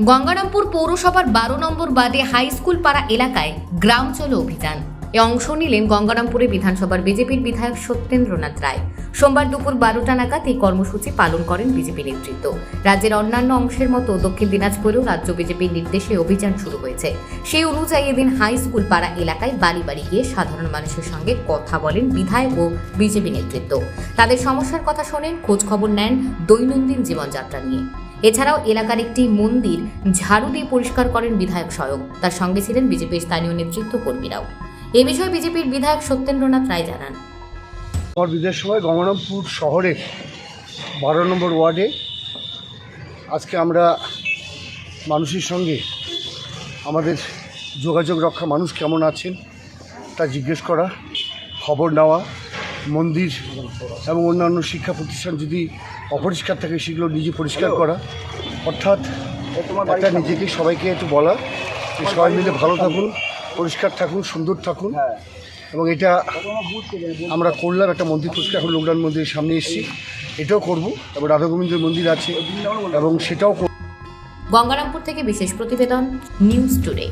গঙ্গারামপুর পৌরসভার বারো নম্বর বাদে হাই স্কুল পাড়া এলাকায় গ্রাম চলো অভিযান। এ অংশ নিলেন গঙ্গারামপুরে বিধানসভার বিজেপির বিধায়ক সত্যেন্দ্রনাথ রায়। সোমবার দুপুর বারোটা নাগাদ এই কর্মসূচি পালন করেন বিজেপি নেতৃত্ব। রাজ্যের অন্যান্য অংশের মতো দক্ষিণ দিনাজপুরেও রাজ্য বিজেপির নির্দেশে অভিযান শুরু হয়েছে। সেই অনুযায়ী এদিন হাই স্কুল পাড়া এলাকায় বাড়ি বাড়ি গিয়ে সাধারণ মানুষের সঙ্গে কথা বলেন বিধায়ক ও বিজেপি নেতৃত্ব। তাদের সমস্যার কথা শোনেন, খোঁজ খবর নেন দৈনন্দিন জীবনযাত্রা নিয়ে। এছাড়াও এলাকার একটি মন্দির ঝাড়ু দিয়ে পরিষ্কার করেন বিধায়ক স্বয়ং। তার সঙ্গে ছিলেন বিজেপির স্থানীয় নেতৃত্ব কর্মীরাও। এ বিষয়ে বিজেপির বিধায়ক সত্যেন্দ্রনাথ রায় জানান। সময় গঙ্গারামপুর শহরের বারো নম্বর ওয়ার্ডে আজকে আমরা মানুষের সঙ্গে আমাদের যোগাযোগ রক্ষা মানুষ কেমন আছেন তা জিজ্ঞেস করা, খবর নেওয়া মন্দির এবং অন্যান্য শিক্ষা প্রতিষ্ঠান যদি অপরিষ্কার থাকে সেগুলো নিজে পরিষ্কার করা। অর্থাৎ একটা নিজেকে সবাইকে একটু বলা যে সবাই মিলে ভালো থাকুন পরিষ্কার থাকুন সুন্দর থাকুন এবং এটা আমরা করলাম একটা মন্দির পরিষ্কার এখন লোকনাথ মন্দিরের সামনে এসেছি। এটাও করব এবং রাধা গোবিন্দের মন্দির আছে এবং সেটাও করব। গঙ্গারামপুর থেকে বিশেষ প্রতিবেদন নিউজ টুডে